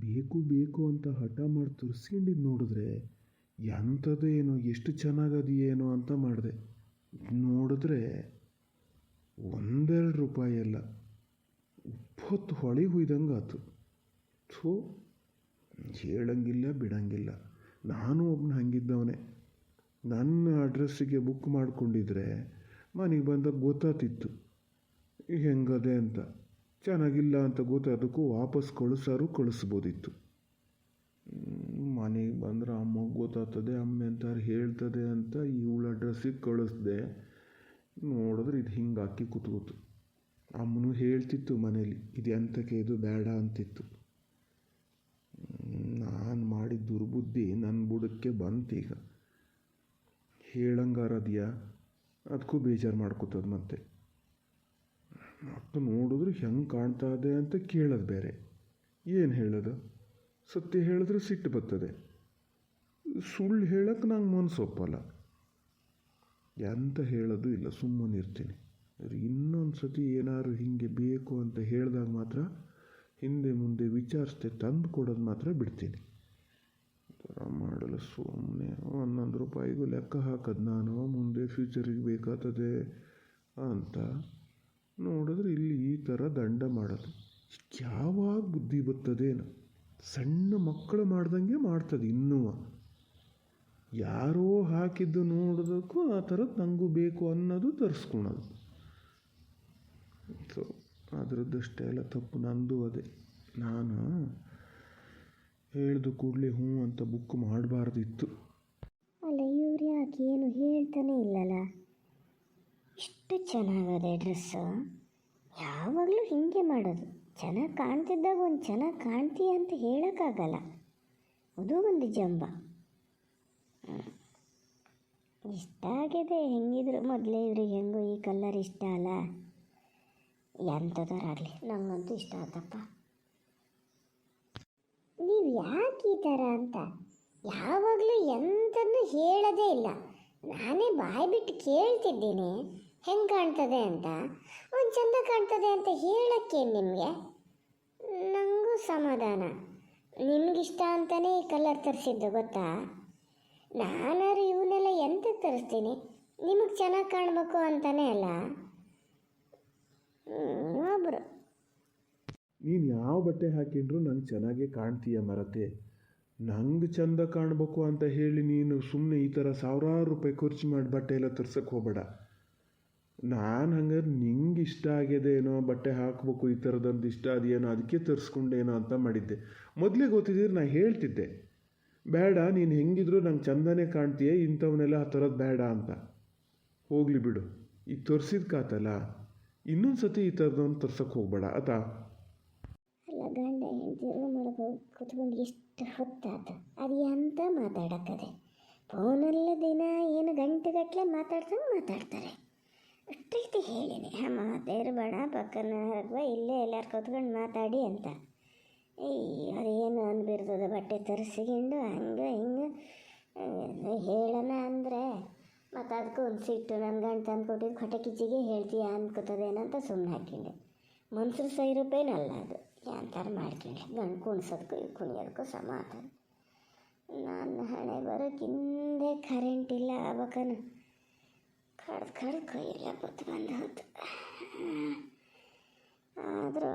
ಬೇಕು ಬೇಕು ಅಂತ ಹಠ ಮಾಡಿ ತುರ್ಸ್ಕೊಂಡಿದ್ದು ನೋಡಿದ್ರೆ ಎಂಥದ್ದೇನೋ ಎಷ್ಟು ಚೆನ್ನಾಗದೆಯೇನೋ ಅಂತ ಮಾಡಿದೆ. ನೋಡಿದ್ರೆ ಒಂದೆರಡು ರೂಪಾಯಿ ಅಲ್ಲ ಇಪ್ಪತ್ತು ಹೊಳಿ ಹುಯ್ದಂಗೆ ಆತು. ಥೋ, ಹೇಳಂಗಿಲ್ಲ, ಬಿಡಂಗಿಲ್ಲ. ನಾನು ಒಬ್ಬನ ಹಂಗಿದ್ದವನೇ. ನನ್ನ ಅಡ್ರೆಸ್ಸಿಗೆ ಬುಕ್ ಮಾಡಿಕೊಂಡಿದ್ರೆ ಮನೆಗೆ ಬಂದಾಗ ಗೊತ್ತಾತಿತ್ತು. ಹೆಂಗದೆ ಅಂತ. ಚೆನ್ನಾಗಿಲ್ಲ ಅಂತ ಗೊತ್ತಾದಕ್ಕೂ ವಾಪಸ್ ಕಳಿಸಾರು ಕಳಿಸ್ಬೋದಿತ್ತು. ಮನೆಗೆ ಬಂದ್ರೆ ಅಮ್ಮಗೆ ಗೊತ್ತಾಗ್ತದೆ ಅಮ್ಮ ಎಂತಾರು ಹೇಳ್ತದೆ ಅಂತ ಇವಳ ಡ್ರೆಸ್ಸಿಗೆ ಕಳಿಸ್ದೆ. ನೋಡಿದ್ರೆ ಇದು ಹಿಂಗೆ ಹಾಕಿ ಕೂತ್ಕೋತು. ಅಮ್ಮನೂ ಹೇಳ್ತಿತ್ತು ಮನೇಲಿ, ಇದು ಎಂತಕ್ಕೆ, ಇದು ಬೇಡ ಅಂತಿತ್ತು. ನಾನು ಮಾಡಿದ ದುರ್ಬುದ್ಧಿ ನನ್ನ ಬುಡಕ್ಕೆ ಬಂತೀಗ. ಹೇಳಂಗಾರದ್ಯಾ ಅದಕ್ಕೂ ಬೇಜಾರು ಮಾಡ್ಕೋತದ ಮತ್ತೆ. ಮತ್ತು ನೋಡಿದ್ರೆ ಹೆಂಗೆ ಕಾಣ್ತಾ ಇದೆ ಅಂತ ಕೇಳೋದು ಬೇರೆ. ಏನು ಹೇಳೋದು? ಸತ್ಯ ಹೇಳಿದ್ರೆ ಸಿಟ್ಟು ಬರ್ತದೆ. ಸುಳ್ಳು ಹೇಳೋಕ್ಕೆ ನಂಗೆ ಮನಸ್ಸೊಪ್ಪಲ್ಲ ಎಂತ ಹೇಳೋದು ಇಲ್ಲ, ಸುಮ್ಮನೆ ಇರ್ತೀನಿ. ಇನ್ನೊಂದು ಸತಿ ಏನಾದ್ರು ಹೀಗೆ ಬೇಕು ಅಂತ ಹೇಳಿದಾಗ ಮಾತ್ರ ಹಿಂದೆ ಮುಂದೆ ವಿಚಾರಿಸ್ದೆ ತಂದು ಕೊಡೋದು ಮಾತ್ರ ಬಿಡ್ತೀನಿ. ಮಾಡಲು ಸುಮ್ಮನೆ ಹನ್ನೊಂದು ರೂಪಾಯಿಗೂ ಲೆಕ್ಕ ಹಾಕೋದು ನಾನು, ಮುಂದೆ ಫ್ಯೂಚರಿಗೆ ಬೇಕಾಗ್ತದೆ ಅಂತ. ನೋಡಿದ್ರೆ ಇಲ್ಲಿ ಈ ಥರ ದಂಡ ಮಾಡೋದು. ಯಾವಾಗ ಬುದ್ಧಿ ಬರ್ತದೇನು ಸಣ್ಣ ಮಕ್ಕಳು ಮಾಡ್ದಂಗೆ ಮಾಡ್ತದೆ ಇನ್ನೂ. ಯಾರೋ ಹಾಕಿದ್ದು ನೋಡೋದಕ್ಕೂ ಆ ಥರ ನನಗೂ ಬೇಕು ಅನ್ನೋದು ತರಿಸ್ಕೊಳೋದು. ಸೊ ಅದರದ್ದಷ್ಟೇ ಎಲ್ಲ ತಪ್ಪು. ನಂದು ಅದೇ. ನಾನು ಹೇಳ್ದು ಕೂಡಲೇ ಹ್ಞೂ ಅಂತ ಬುಕ್ ಮಾಡಬಾರ್ದಿತ್ತು. ಅಲ್ಲ, ಇವ್ರು ಯಾಕೆ ಏನು ಹೇಳ್ತಾನೆ ಇಲ್ಲಲ್ಲ? ಇಷ್ಟು ಚೆನ್ನಾಗದೆ ಡ್ರೆಸ್ಸು? ಯಾವಾಗಲೂ ಹೀಗೆ ಮಾಡೋದು. ಚೆನ್ನಾಗಿ ಕಾಣ್ತಿದ್ದಾಗ ಒಂದು ಚೆನ್ನಾಗಿ ಕಾಣ್ತೀಯ ಅಂತ ಹೇಳೋಕ್ಕಾಗಲ್ಲ. ಅದು ಒಂದು ಜಂಬ. ಇಷ್ಟ ಆಗಿದೆ ಹೆಂಗಿದ್ರು ಮೊದಲೇ ಇವ್ರಿಗೆ ಹೆಂಗೋ ಈ ಕಲರ್ ಇಷ್ಟ ಅಲ್ಲ. ಆಗಲಿ ನಂಗಂತೂ ಇಷ್ಟ ಆತಪ್ಪ. ನೀವು ಯಾಕೆ ಈ ಥರ ಅಂತ? ಯಾವಾಗಲೂ ಎಂಥದ್ದು ಹೇಳೋದೇ ಇಲ್ಲ. ನಾನೇ ಬಾಯಿ ಬಿಟ್ಟು ಕೇಳ್ತಿದ್ದೀನಿ. ಹೆಂಗೆ ಕಾಣ್ತದೆ ಅಂತ? ಒಂದು ಚಂದ ಕಾಣ್ತದೆ ಅಂತ ಹೇಳಕ್ಕೆ ನಿಮಗೆ? ನನಗೂ ಸಮಾಧಾನ. ನಿಮಗಿಷ್ಟ ಅಂತಲೇ ಈ ಕಲರ್ ತರಿಸಿದ್ದು, ಗೊತ್ತಾ? ನಾನಾರು ಇವನ್ನೆಲ್ಲ ಎಂತ ತರಿಸ್ತೀನಿ? ನಿಮಗೆ ಚೆನ್ನಾಗಿ ಕಾಣಬೇಕು ಅಂತಲೇ ಅಲ್ಲ? ಒಬ್ಬರು ನೀನು ಯಾವ ಬಟ್ಟೆ ಹಾಕಿದ್ರು ನಂಗೆ ಚೆನ್ನಾಗೇ ಕಾಣ್ತೀಯ ಮರತೆ. ನಂಗೆ ಚಂದ ಕಾಣಬೇಕು ಅಂತ ಹೇಳಿ ನೀನು ಸುಮ್ಮನೆ ಈ ಥರ ಸಾವಿರಾರು ರೂಪಾಯಿ ಖರ್ಚು ಮಾಡಿ ಬಟ್ಟೆ ಎಲ್ಲ ತರ್ಸಕ್ಕೆ ಹೋಗಬೇಡ. ನಾನು ಹಂಗಾದ್ರೆ ನಿಂಗೆ ಇಷ್ಟ ಆಗ್ಯದೇನೋ ಬಟ್ಟೆ ಹಾಕಬೇಕು ಈ ಥರದೊಂದು ಇಷ್ಟ ಅದೇನೋ ಅದಕ್ಕೆ ತರಿಸ್ಕೊಂಡೇನೋ ಅಂತ ಮಾಡಿದ್ದೆ. ಮೊದಲೇ ಗೊತ್ತಿದ್ದೀರಿ ನಾನು ಹೇಳ್ತಿದ್ದೆ. ಬೇಡ, ನೀನು ಹೆಂಗಿದ್ರು ನಂಗೆ ಚಂದನೇ ಕಾಣ್ತೀಯ ಇಂಥವನ್ನೆಲ್ಲ ಆ ಥರದ್ದು ಬೇಡ ಅಂತ. ಹೋಗಲಿ ಬಿಡು. ಈಗ ತೋರಿಸಿದ ಕಾತಲ್ಲ. ಇನ್ನೊಂದು ಸತಿ ಈ ಥರದೊಂದು ತರ್ಸಕ್ಕೆ ಹೋಗ್ಬೇಡ ಆತಾ ಅಲ್ಲ, ಗಂಡ ಹೆಂಡತಿ ಎಷ್ಟು ಹೊತ್ತಾತ ಅದು ಎಂತ ಮಾತಾಡಕ್ಕದೆ. ಫೋನಲ್ಲ ದಿನ ಏನು ಗಂಟೆಗಟ್ಟಲೆ ಮಾತಾಡ್ದಂಗೆ ಮಾತಾಡ್ತಾರೆ. ಅಷ್ಟೈತಿ ಹೇಳಿನಿ. ಅಮ್ಮ ಬೇಡ ಪಕ್ಕನ ಹರ್ವ ಇಲ್ಲೇ ಎಲ್ಲಾರು ಕೂತ್ಕೊಂಡು ಮಾತಾಡಿ ಅಂತ. ಏಯ್ ಅದೇನು ಅಂದ್ಬಿರ್ತದೆ ಬಟ್ಟೆ ತರಿಸಿಕೊಂಡು ಹಂಗೆ ಹಿಂಗೆ. ಹೇಳೋಣ ಅಂದರೆ, ಮತ್ತು ಅದಕ್ಕೂ ಒಂದು ಸಿಟ್ಟು ನನ್ನ ಗಂಡ ತಂದು ಕೊಟ್ಟಿದ್ದು ಹೊಟ್ಟೆ ಕಿಚ್ಚಿಗೆ ಹೇಳ್ತೀಯ ಅನ್ಕೋತದೇನಂತ ಸುಮ್ಮನೆ ಹಾಕಿಂಡೆ ಮನ್ಸರು ಸೈರೂಪೇನಲ್ಲ ಅದು. ಯಾಂತಾರು ಮಾಡ್ಕೊಂಡೆ. ಗಂಡು ಕುಣಿಸೋದಕ್ಕೂ ಕುಣಿಯೋದಕ್ಕೂ ಸಮಾಧಾನ ನಾನು ಹಣೆ ಬರೋಕ್ಕಿಂದೆ ಕರೆಂಟ್ ಇಲ್ಲ ಆಗ್ಬೇಕನ. ಕಡ್ದು ಕಡ್ದು ಕೈಯೆಲ್ಲ ಬತ್ತು ಬಂದು ಆದರೂ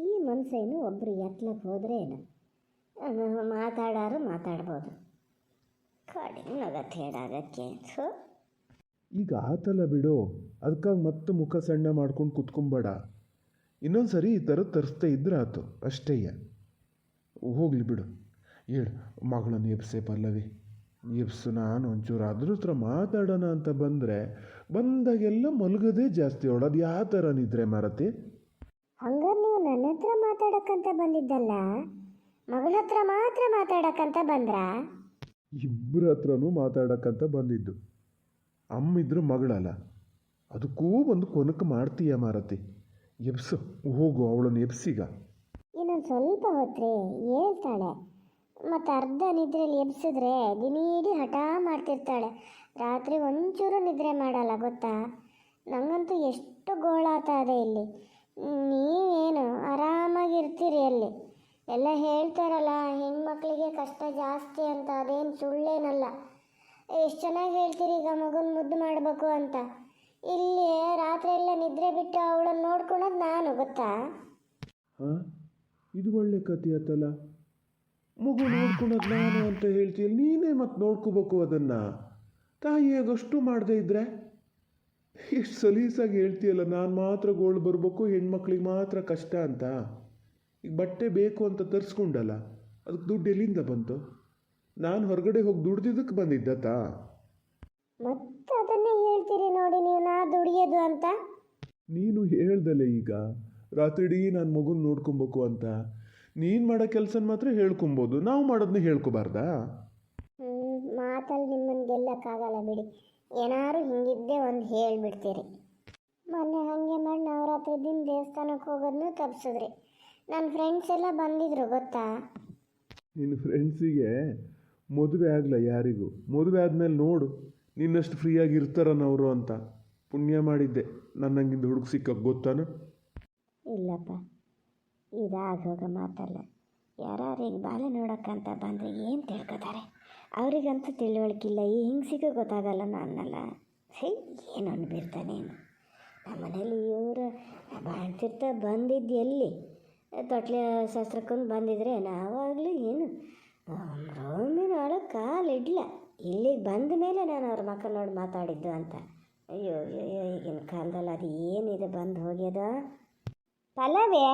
ಈ ಮನ್ಸೇನು ಒಬ್ಬರು ಎತ್ಲಕ್ಕೆ ಹೋದರೆ ಏನು? ಮಾತಾಡಾರು ಮಾತಾಡ್ಬೋದು. ಕಡಿಮೆ ನಗತ್ತೆ ಹೇಳಾಗಕ್ಕೆ ಈಗ ಆತಲ್ಲ ಬಿಡು. ಅದಕ್ಕಾಗಿ ಮತ್ತೆ ಮುಖ ಸಣ್ಣ ಮಾಡ್ಕೊಂಡು ಕುತ್ಕೊಂಬೇಡ. ಇನ್ನೊಂದು ಸರಿ ಈ ಥರ ತರಿಸ್ತಾ ಇದ್ರೆ ಆತು. ಅಷ್ಟೇಯ ಹೋಗ್ಲಿ ಬಿಡು. ಹೇಳು ಮಗಳನ್ನು ಎಬ್ಸೆ ಪಲ್ಲವಿ. ಎಬ್ಸು ನಾನು ಒಂಚೂರು ಅದ್ರ ಹತ್ರ ಮಾತಾಡೋಣ ಅಂತ ಬಂದರೆ ಬಂದಾಗೆಲ್ಲ ಮಲಗೋದೇ ಜಾಸ್ತಿ. ಅವಳು ಯಾವ ಥರ ನಿದ್ರೆ ಮಾರತಿ? ಹಂಗಾರೆ ನೀವು ನನ್ನ ಹತ್ರ ಮಾತಾಡಕ್ಕಂತ ಬಂದಿದ್ದಲ್ಲ? ಮಗಳ ಹತ್ರ ಮಾತ್ರ ಮಾತಾಡಕ್ಕಂತ ಬಂದ್ರಾ? ಇಬ್ಬರ ಹತ್ರನೂ ಮಾತಾಡಕ್ಕಂತ ಬಂದಿದ್ದು. ಅಮ್ಮಿದ್ರು ಮಗಳಲ್ಲ. ಅದಕ್ಕೂ ಒಂದು ಕೊನಕ್ಕೆ ಮಾಡ್ತೀಯ ಮಾರತಿ? ಎಬ್ಸು ಹೋಗು ಅವಳನ್ನು ಎಬ್ಸಿಗ. ಇನ್ನೊಂದು ಸ್ವಲ್ಪ ಹೊತ್ರಿ ಹೇಳ್ತಾಳೆ. ಮತ್ತು ಅರ್ಧ ನಿದ್ರೆಯಲ್ಲಿ ಎಬ್ಸಿದ್ರೆ ದಿನೀಡಿ ಹಠ ಮಾಡ್ತಿರ್ತಾಳೆ. ರಾತ್ರಿ ಒಂಚೂರು ನಿದ್ರೆ ಮಾಡಲ್ಲ, ಗೊತ್ತಾ? ನನಗಂತೂ ಎಷ್ಟು ಗೋಳಾಟ ಇದೆ ಇಲ್ಲಿ. ನೀವೇನು ಆರಾಮಾಗಿರ್ತೀರಿ ಅಲ್ಲಿ? ಎಲ್ಲ ಹೇಳ್ತಾರಲ್ಲ, ಹೆಣ್ಮಕ್ಳಿಗೆ ಕಷ್ಟ ಜಾಸ್ತಿ ಅಂತ, ಅದೇನು ಸುಳ್ಳೇನಲ್ಲ. ಎಷ್ಟು ಚೆನ್ನಾಗಿ ಹೇಳ್ತೀರಿ ಈಗ ಮಗುನ ಮುದ್ದು ಮಾಡಬೇಕು ಅಂತ? ಇಲ್ಲಿ ರಾತ್ರಿ ಎಲ್ಲ ನಿದ್ರೆ ಬಿಟ್ಟು ಅವಳನ್ನು ನೋಡ್ಕೊಳೋದು ನಾನು, ಗೊತ್ತಾ? ಇದು ಒಳ್ಳೆ ಆತಲ್ಲ. ಮಗು ನೋಡ್ಕೊಳೋದು ನಾನು ಅಂತ ಹೇಳ್ತೀಯ ನೀನೇ ಮತ್ತೆ ನೋಡ್ಕೋಬೇಕು ಅದನ್ನು. ತಾಯಿಯಾಗಷ್ಟು ಮಾಡದೇ ಇದ್ರೆ? ಎಷ್ಟು ಸಲೀಸಾಗಿ ಹೇಳ್ತೀಯಲ್ಲ ನಾನು ಮಾತ್ರ ಗೋಲ್ಡ್ ಬರಬೇಕು ಹೆಣ್ಮಕ್ಳಿಗೆ ಮಾತ್ರ ಕಷ್ಟ ಅಂತ. ಈಗ ಬಟ್ಟೆ ಬೇಕು ಅಂತ ತರಿಸ್ಕೊಂಡಲ್ಲ ಅದಕ್ಕೆ ದುಡ್ಡು ಎಲ್ಲಿಂದ ಬಂತು? ನಾನು ಹೊರಗಡೆ ಹೋಗಿ ದುಡ್ದಿದ್ದಕ್ಕೆ ಬಂದಿದ್ದತಾ ಮತ್ತೆ ಅದನ್ನೇ ಹೇಳ್ತೀರಿ ನೋಡಿ ನೀವು ನಾ ದುಡಿಯೋದು ಅಂತ? ನೀನು ಹೇಳ್ದಲ್ಲ ಈಗ ರಾತ್ರಿಡೀ ನಾನು ಮಗುನ ನೋಡ್ಕೊಬೇಕು ಅಂತ. ನೀನು ಮಾಡೋ ಕೆಲಸ ಮಾತ್ರ ಹೇಳ್ಕೊಬೋದು. ನಾವು ಮಾಡೋದನ್ನ ಹೇಳ್ಕೊಬಾರ್ದಾ? ಮಾತಲ್ಲಿ ನಿಮ್ಮನ್ನು ಗೆಲ್ಲಕ್ಕಾಗಲ್ಲ ಬಿಡಿ. ಏನಾರು ಹಿಂಗಿದ್ದೆ ಒಂದು ಹೇಳಿಬಿಡ್ತೀರಿ. ಮೊನ್ನೆ ಹಾಗೆ ಮಾಡಿ ನವರಾತ್ರಿ ದಿನ ದೇವಸ್ಥಾನಕ್ಕೆ ಹೋಗೋದನ್ನು ತಪ್ಪಿಸಿದ್ರಿ ನನ್ನ ಫ್ರೆಂಡ್ಸ್ ಎಲ್ಲ ಬಂದಿದ್ರು ಗೊತ್ತಾ? ನಿನ್ನ ಫ್ರೆಂಡ್ಸಿಗೆ ಮದುವೆ ಆಗಲ್ಲ ಯಾರಿಗೂ? ಮದುವೆ ಆದಮೇಲೆ ನೋಡು ನಿನ್ನಷ್ಟು ಫ್ರೀಯಾಗಿ ಇರ್ತಾರನವರು ಅಂತ. ಪುಣ್ಯ ಮಾಡಿದ್ದೆ. ನನ್ನಂಗಿಂದ ಹುಡುಗ ಸಿಕ್ಕ ಗೊತ್ತಾನು? ಇಲ್ಲಪ್ಪ. ಇದಾಗ ಹೋಗೋ ಮಾತಲ್ಲ. ಯಾರು ಈಗ ಬಾಳೆ ನೋಡೋಕ್ಕಂತ ಬಂದರೆ ಏನು ತಿಳ್ಕೊತಾರೆ? ಅವರಿಗಂತೂ ತಿಳುವಳಿಕಿಲ್ಲ. ಈ ಹಿಂಗ್ಸಿಗೂ ಗೊತ್ತಾಗಲ್ಲ ನನ್ನಲ್ಲ. ಹೇ ಏನು ಅನ್ಬಿರ್ತಾನೇನು ನಮ್ಮ ಮನೇಲಿ ಇವರು ಬಾಣ್ತಿರ್ತ ಬಂದಿದ್ದು ಎಲ್ಲಿ ತೊಟ್ಲೆ ಶಾಸ್ತ್ರಕ್ಕೊಂದು ಬಂದಿದ್ರೆ ನಾವಾಗಲೂ ಏನು? ರೋಮಿನ ಒಳಗೆ ಕಾಲಿಡ್ಲ ಇಲ್ಲಿಗೆ ಬಂದ ಮೇಲೆ ನಾನು ಅವ್ರ ಮಕ್ಕಳು ನೋಡಿ ಮಾತಾಡಿದ್ದು ಅಂತ. ಅಯ್ಯೋ ಅಯ್ಯೋ ಈಗಿನ ಕಾಲದಲ್ಲಿ ಅದು ಏನಿದೆ? ಬಂದು ಹೋಗ್ಯದ? ಪಲ್ಲವಿ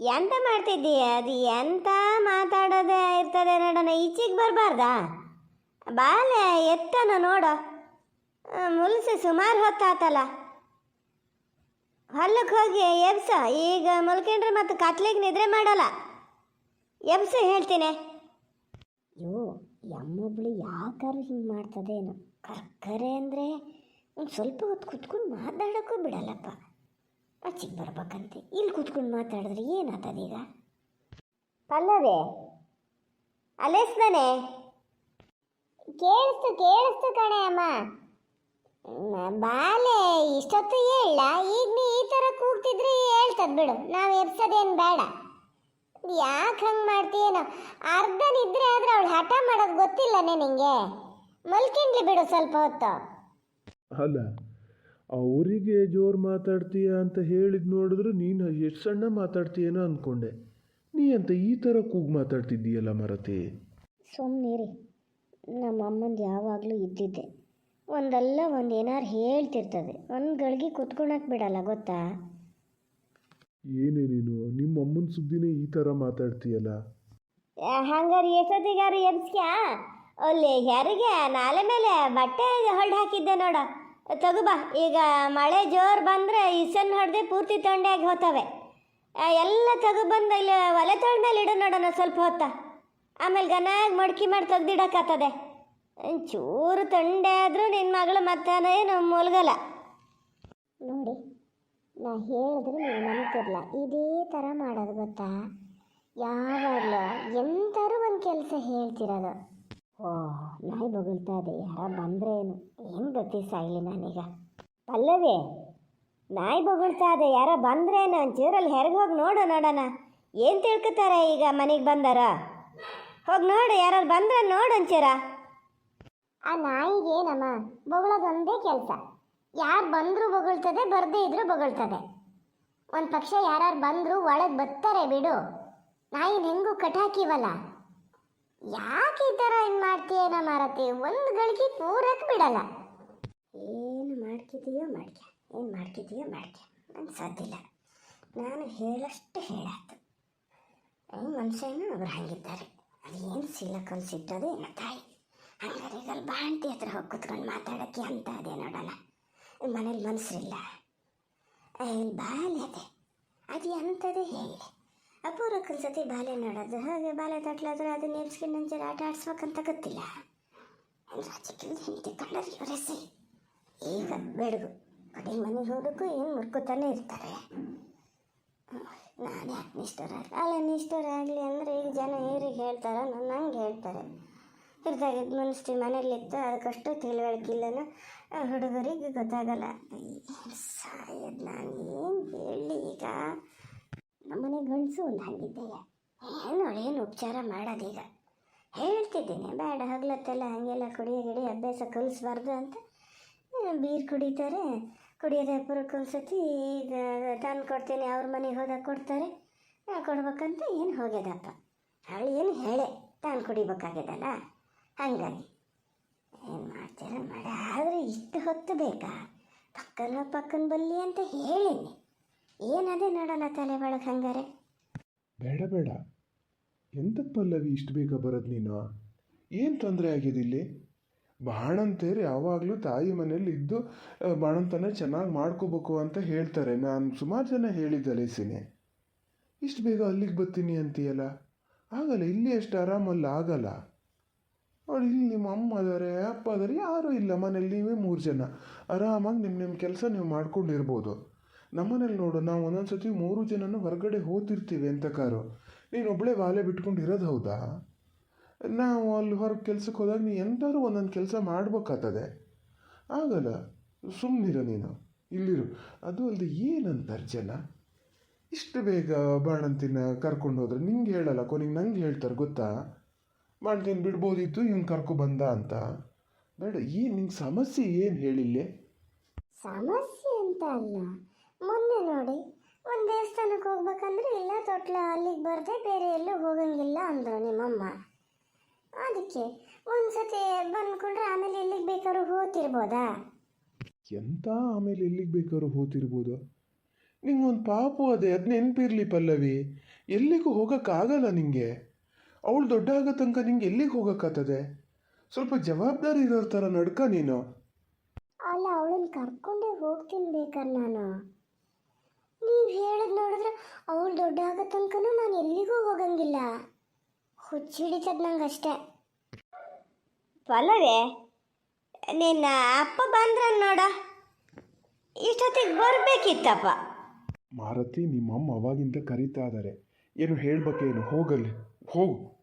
ಎಂತ ಮಾಡ್ತಿದ್ದೀಯ? ಅದು ಎಂತ ಮಾತಾಡೋದೇ ಇರ್ತದೆ ನೋಡೋಣ ಈಚೆಗೆ ಬರಬಾರ್ದಾ? ಬಾಲೆ, ಎತ್ತನ ನೋಡು. ಮುಲ್ಸಿ ಸುಮಾರು ಹೊತ್ತಾತಲ್ಲ. ಹೊಲಕ್ಕೆ ಹೋಗಿ ಎಬ್ಸ. ಈಗ ಮುಲ್ಕೊಂಡ್ರೆ ಮತ್ತು ಕತ್ಲಿಗೆ ನಿದ್ರೆ ಮಾಡಲ್ಲ. ಎಬ್ಸ ಹೇಳ್ತೀನಿ. ಅಯ್ಯೋ ಯಮ್ಮೊಬ್ಳು ಯಾಕಾರು ಹಿಂಗೆ ಮಾಡ್ತದೇನು. ಕರ್ಕರೆ ಅಂದರೆ ಒಂದು ಸ್ವಲ್ಪ ಹೊತ್ತು ಕುತ್ಕೊಂಡು ಮಾತಾಡೋಕ್ಕೂ ಬಿಡಲ್ಲಪ್ಪ. ಆಚೆಗೆ ಬರ್ಬೇಕಂತೆ. ಇಲ್ಲಿ ಕೂತ್ಕೊಂಡು ಮಾತಾಡಿದ್ರೆ ಏನಾತದೀಗ ಪಲ್ಲವೆ? ಅಲೆಸ್ನೇ ಕೇಳಿಸ್ತು ಕೇಳಿಸ್ತು ಕಣೆ ಅಮ್ಮ. ಬಾಲೆ ಇಷ್ಟೊತ್ತು ಹೇಳ ಈಗ ನೀ ಈ ಥರ ಕೂಗ್ತಿದ್ರೆ ಹೇಳ್ತದ ಬಿಡು. ನಾವು ಎಬ್ಸೋದೇನು ಬೇಡ. ಯಾಕೆ ಹಂಗೆ ಮಾಡ್ತೀಯೇನೋ? ಅರ್ಧ ನಿದ್ರೆ ಆದರೆ ಅವಳು ಹಠ ಮಾಡೋದು ಗೊತ್ತಿಲ್ಲನೇ ನಿಂಗೆ. ಮಲ್ಕಿಂಡ್ಲಿ ಬಿಡು ಸ್ವಲ್ಪ ಹೊತ್ತು. ಅಲ್ಲ ಅವರಿಗೆ ಜೋರು ಮಾತಾಡ್ತೀಯ ಅಂತ ಹೇಳಿದ್ ನೋಡಿದ್ರೆ ನೀನು ಎಷ್ಟು ಸಣ್ಣ ಮಾತಾಡ್ತೀಯೇನೋ ಅಂದ್ಕೊಂಡೆ ನೀ ಅಂತ ಈ ಥರ ಕೂಗ್ ಮಾತಾಡ್ತಿದ್ದೀಯಲ್ಲ ಮರತಿ? ಸುಮ್ಮನಿರಿ ನಮ್ಮ ಅಮ್ಮಂದು ಯಾವಾಗಲೂ ಇದ್ದಿದ್ದೆ. ಒಂದಲ್ಲ ಒಂದು ಏನಾರು ಹೇಳ್ತಿರ್ತದೆ. ಒಂದು ಗಳಿಗೆ ಕುತ್ಕೊಳಕ್ ಬಿಡಲ್ಲ ಗೊತ್ತಾ? ಏನೇ ನೀನು? ನಿಮ್ಮ ಅಮ್ಮನ ಸುದ್ದಿನೇ ಈ ಥರ ಮಾತಾಡ್ತೀಯಲ್ಲ? ಹಂಗಾರೆ ಎಷ್ಟೊತ್ತಿಗಾರು ಎಬ್ಸ್ಕ್ಯಾ? ಅಲ್ಲಿ ಯಾರಿಗೆ? ನಾಲೆ ಮೇಲೆ ಬಟ್ಟೆ ಹೊಲ್ಡ್ ಹಾಕಿದ್ದೆ ನೋಡ. ತಗೋಬಾ, ಈಗ ಮಳೆ ಜೋರು ಬಂದರೆ ಇಸನ್ ಹೊಡೆದೆ ಪೂರ್ತಿ ತೊಂಡೆಯಾಗಿ ಹೋತವೆ ಎಲ್ಲ ತಗೊಬಂದು ಇಲ್ಲಿ ಒಲೆ ತೊಳ್ದ ಮೇಲೆ ಇಡು ನೋಡೋಣ ಸ್ವಲ್ಪ ಹೊತ್ತ. ಆಮೇಲೆ ಗನಾಗಿ ಮಡ್ಕಿ ಮಾಡಿ ತೆಗ್ದಿಡಕ್ಕಾಗ್ತದೆ. ಚೂರು ತೊಂಡೆ ಆದರೂ ನಿನ್ನ ಮಗಳು ಮತ್ತೇನು ಮುಲ್ಗಲ್ಲ. ನೋಡಿ, ನಾ ಹೇಳಿದ್ರೆ ನೀವು ನಂಬ್ತಿರ್ಲ. ಇದೇ ಥರ ಮಾಡೋದು ಗೊತ್ತಾ? ಯಾವಾಗಲೂ ಎಂಥರೂ ಒಂದು ಕೆಲಸ ಹೇಳ್ತಿರೋದು. ಓ ನಾಯಿ ಬೊಗಳ್ತಾ ಇದೆ ಯಾರ ಬಂದ್ರೆ ಏನು? ಏನು ಗತಿ ನಾನೀಗ? ಪಲ್ಲವಿ ನಾಯಿ ಬೊಗಳ್ತಾ ಇದೆ ಯಾರ ಬಂದ್ರೇನು ಒಂಚೂರಲ್ಲಿ ಹೆರ್ಗೆ ಹೋಗಿ ನೋಡು ನೋಡೋಣ. ಏನು ತಿಳ್ಕೊತಾರೆ ಈಗ ಮನೆಗೆ ಬಂದಾರ ಹೋಗಿ ನೋಡು ಯಾರು ಬಂದ್ರೆ ನೋಡು ಒಂಚೂರ. ಆ ನಾಯಿಗೆ ನಮ್ಮ ಬೊಗಳದೊಂದೇ ಕೆಲಸ. ಯಾರು ಬಂದರೂ ಬೊಗಳ್ತದೆ, ಬರದೇ ಇದ್ರೂ ಬೊಗಳ್ತದೆ. ಒಂದು ಪಕ್ಷ ಯಾರು ಬಂದರೂ ಒಳಗೆ ಬರ್ತಾರೆ ಬಿಡು. ನಾಯಿನ ಹೆಂಗೂ ಕಟ್ಟಾಕಿವಲ್ಲ ಯಾಕೆ ಈ ಥರ ಏನು ಮಾಡ್ತೀಯೇನ ಮಾರತಿ? ಒಂದು ಗಳಿಗೆ ಪೂರಕ್ಕೆ ಬಿಡಲ್ಲ. ಏನು ಮಾಡ್ಕಿದೀಯೋ ಮಾಡ್ಕ ಏನು ಮಾಡ್ಕಿದೀಯೋ ಮಾಡ್ಕ ಸಾಧ್ಯಲ್ಲ ನಾನು ಹೇಳಷ್ಟು ಹೇಳಾತು ಮನುಷ್ಯನ ಅವ್ರು ಹಂಗಿದ್ದಾರೆ. ಅದೇನು ಸೀಲ ಕಲ್ಸಿಟ್ಟದು ಏನೋ ತಾಯಿ. ಹಂಗಾರೆ ಈಗ ಅಲ್ಲಿ ಬಾಂಟಿ ಹತ್ರ ಹೋಗಿ ಕುತ್ಕೊಂಡು ಮಾತಾಡೋಕ್ಕೆ ಅಂತ ಅದೇ ನೋಡೋಣ ಮನೇಲಿ ಮನಸ್ಸಿಲ್ಲ ಇಲ್ಲಿ ಬಾಲೆ ಅದೇ ಅದು ಅಂತದೆ ಹೇಳಿ. ಅಪೂರ್ವಕ್ಕೆ ಸತಿ ಬಾಲೆ ನೋಡೋದು. ಹಾಗೆ ಬಾಲೆ ತಟ್ಲಾದ್ರೆ ಅದನ್ನ ಎಬ್ಸ್ಕೊಂಡು ಒಂಚೂರು ಆಟ ಆಡಿಸ್ಬೇಕಂತ ಗೊತ್ತಿಲ್ಲ. ರಾಜಕೀಯ ಹೆಂಡತಿ ಕಂಡರೆ ಇವರೇ ಸರಿ ಈಗ ಬೆಳಗು ಕಡೆ ಮನೆಗೆ ಹೋಗೋಕ್ಕೂ ಏನು ಮುರ್ಕೋತಾನೆ ಇರ್ತಾರೆ. ನಾನು ಯಾಕೆ ನಿಷ್ಠುರ ಅಲ್ಲ ನಿಷ್ಠುರ ಆಗಲಿ ಅಂದರೆ ಈಗ ಜನ ಇವ್ರಿಗೆ ಹೇಳ್ತಾರೆ ನನ್ನ ಹಂಗೆ ಹೇಳ್ತಾರೆ. ಇರ್ದಾಗಿದ್ದು ಮನಸ್ಸು ಮನೇಲಿತ್ತು ಅದಕ್ಕಷ್ಟು ತಿಳುವಳಿಕಿಲ್ಲನು ಹುಡುಗರಿಗೆ ಗೊತ್ತಾಗಲ್ಲ. ಸಾಯದ್ ನಾನು ಏನು ಹೇಳಿ ಈಗ? ನಮ್ಮನೆ ಗಂಡಸು ಒಂದು ಹಂಗಿದ್ದೆಯ ಏನು ಏನು ಉಪಚಾರ ಮಾಡೋದೀಗ. ಹೇಳ್ತಿದ್ದೀನಿ, ಬೇಡ, ಹಗ್ಲತ್ತೆಲ್ಲ ಹಾಗೆಲ್ಲ ಕುಡಿಯೋ ಗಿಡಿ ಅಭ್ಯಾಸ ಕಲಿಸ್ಬಾರ್ದು ಅಂತ. ಬೀರು ಕುಡಿತಾರೆ. ಕುಡಿಯೋದೇ ಅಪರಕ್ಕೆ ಒಂದ್ಸತಿ ಈಗ ತಾನು ಕೊಡ್ತೀನಿ, ಅವ್ರ ಮನೆಗೆ ಹೋದಾಗ ಕೊಡ್ತಾರೆ. ಕೊಡ್ಬೇಕಂತ ಏನು ಹೋಗ್ಯದಪ್ಪ. ಅವಳು ಏನು ಹೇಳೆ, ತಾನು ಕುಡಿಬೇಕಾಗ್ಯದಲ್ಲ. ಹಾಗಾಗಿ. ಏನು ಮಾಡ್ತೀರ, ಮಾಡ. ಆದರೆ ಇಷ್ಟು ಹೊತ್ತು ಬೇಕಾ? ಪಕ್ಕನ ಪಕ್ಕನ ಬಲ್ಲಿ ಅಂತ ಹೇಳೀನಿ. ಏನದೇ ನೋಡೋಣ ತಲೆ ಒಳಗೆ ಹಂಗಾರೆ? ಬೇಡ ಬೇಡ. ಎಂತ ಪಲ್ಲವಿ ಇಷ್ಟು ಬೇಗ ಬರೋದು ನೀನು? ಏನು ತೊಂದರೆ ಆಗಿದೆ ಇಲ್ಲಿ ಬಾಣಂತೇರು ಯಾವಾಗಲೂ ತಾಯಿ ಮನೇಲಿ ಇದ್ದು ಬಾಣಂತನ ಚೆನ್ನಾಗಿ ಮಾಡ್ಕೋಬೇಕು ಅಂತ ಹೇಳ್ತಾರೆ. ನಾನು ಸುಮಾರು ಜನ ಹೇಳಿದ್ದಲೆ ಸಿನಿ. ಇಷ್ಟು ಬೇಗ ಅಲ್ಲಿಗೆ ಬರ್ತೀನಿ ಅಂತೀಯಲ್ಲ? ಆಗಲ್ಲ, ಇಲ್ಲಿ ಅಷ್ಟು ಆರಾಮಲ್ಲ, ಆಗಲ್ಲ. ಅವ್ರು ಇಲ್ಲಿ ನಿಮ್ಮ ಅಮ್ಮ ಅದಾರೆ, ಅಪ್ಪ ಅದಾರೆ, ಯಾರೂ ಇಲ್ಲ ಮನೇಲಿ ನೀವೇ ಮೂರು ಜನ. ಆರಾಮಾಗಿ ನಿಮ್ಮ ನಿಮ್ಮ ಕೆಲಸ ನೀವು ಮಾಡ್ಕೊಂಡಿರ್ಬೋದು. ನಮ್ಮನೇಲಿ ನೋಡು, ನಾವು ಒಂದೊಂದು ಸತಿ ಮೂರು ಜನನೂ ಹೊರಗಡೆ ಹೋಗ್ತಿರ್ತೀವಿ ಅಂತ ಕಾರು? ನೀನು ಒಬ್ಬಳೇ ವಾಲೆ ಬಿಟ್ಕೊಂಡು ಇರೋದು ಹೌದಾ? ನಾವು ಅಲ್ಲಿ ಹೊರಗೆ ಕೆಲ್ಸಕ್ಕೆ ಹೋದಾಗ ನೀ ಎಂತಾದ್ರೂ ಒಂದೊಂದು ಕೆಲಸ ಮಾಡ್ಬೇಕಾಗ್ತದೆ. ಆಗಲ್ಲ ಸುಮ್ಮನಿರು ನೀನು, ಇಲ್ಲಿರು. ಅದು ಅಲ್ಲದೆ ಏನಂತಾರೆ ಜನ ಇಷ್ಟು ಬೇಗ ಬಾಣಂತಿನ ಕರ್ಕೊಂಡು ಹೋದ್ರೆ ನಿಂಗೆ ಹೇಳಲ್ಲ, ಕೊನೆಗೆ ನಂಗೆ ಹೇಳ್ತಾರೆ ಗೊತ್ತಾ? ಬಾಣಂತಿನ ಬಿಡ್ಬೋದಿತ್ತು, ಇವ್ನು ಕರ್ಕೊ ಬಂದ ಅಂತ. ಬೇಡ, ಏನು ನಿಂಗೆ ಸಮಸ್ಯೆ ಏನು ಹೇಳಿಲ್ಲೇ? ಸಮಸ್ಯೆ ಅಂತ ಅಲ್ಲ. ಮೊನ್ನೆ ನೋಡಿ ಒಂದು ದೇವಸ್ಥಾನಕ್ಕೆ ಹೋಗ್ಬೇಕಂದ್ರೆ ಇಲ್ಲ ತೊಟ್ಲ ಅಲ್ಲಿಗೆ ಬರದೆ ಬೇರೆ ಎಲ್ಲೂ ಹೋಗಂಗಿಲ್ಲ ಅಂದರು ನಿಮ್ಮಮ್ಮ. ಅದಕ್ಕೆ ಒಂದ್ಸತಿ ಬಂದ್ಕೊಂಡ್ರೆ ಆಮೇಲೆ ಎಲ್ಲಿಗೆ ಬೇಕಾದ್ರೂ ಹೋಗ್ತಿರ್ಬೋದಾ? ಎಂತ ಆಮೇಲೆ ಎಲ್ಲಿಗೆ ಬೇಕಾದ್ರೂ ಹೋಗ್ತಿರ್ಬೋದು? ನಿಂಗೊಂದು ಪಾಪು ಅದೇ ಅದು ನೆನಪಿರ್ಲಿ ಪಲ್ಲವಿ. ಎಲ್ಲಿಗೂ ಹೋಗೋಕ್ಕಾಗಲ್ಲ ನಿಂಗೆ. ಅವಳು ದೊಡ್ಡ ಆಗೋ ತನಕ ನಿಂಗೆ ಎಲ್ಲಿಗೆ ಹೋಗೋಕ್ಕಾಗ್ತದೆ? ಸ್ವಲ್ಪ ಜವಾಬ್ದಾರಿ ಇರೋ ಥರ ನಡ್ಕ ನೀನು. ಅಲ್ಲ ಅವಳನ್ನ ಕರ್ಕೊಂಡೇ ಹೋಗ್ತೀನಿ ಬೇಕಾದ್ರೆ ನಾನು. ಹೇಳದ್ ನೋಡಿದ್ರೆ ಅವಳು ದೊಡ್ಡ ಆಗೋ ತನಕನೂ ನಾನು ಎಲ್ಲಿಗೂ ಹೋಗಂಗಿಲ್ಲ. ಹುಚ್ಚಿಡಿತದ ನಂಗೆ ಅಷ್ಟೇ. ಪಲ್ಲವಿ ನಿನ್ನ ಅಪ್ಪ ಬಂದ್ರ ನೋಡ. ಇಷ್ಟೊತ್ತಿಗೆ ಬರ್ಬೇಕಿತ್ತಪ್ಪ. ಮಾರತಿ ನಿಮ್ಮಮ್ಮ ಅವಾಗಿಂದ ಕರೀತಾ ಇದ್ದಾರೆ ಏನು ಹೇಳ್ಬೇಕೇನು? ಹೋಗಲಿ ಹೋಗು.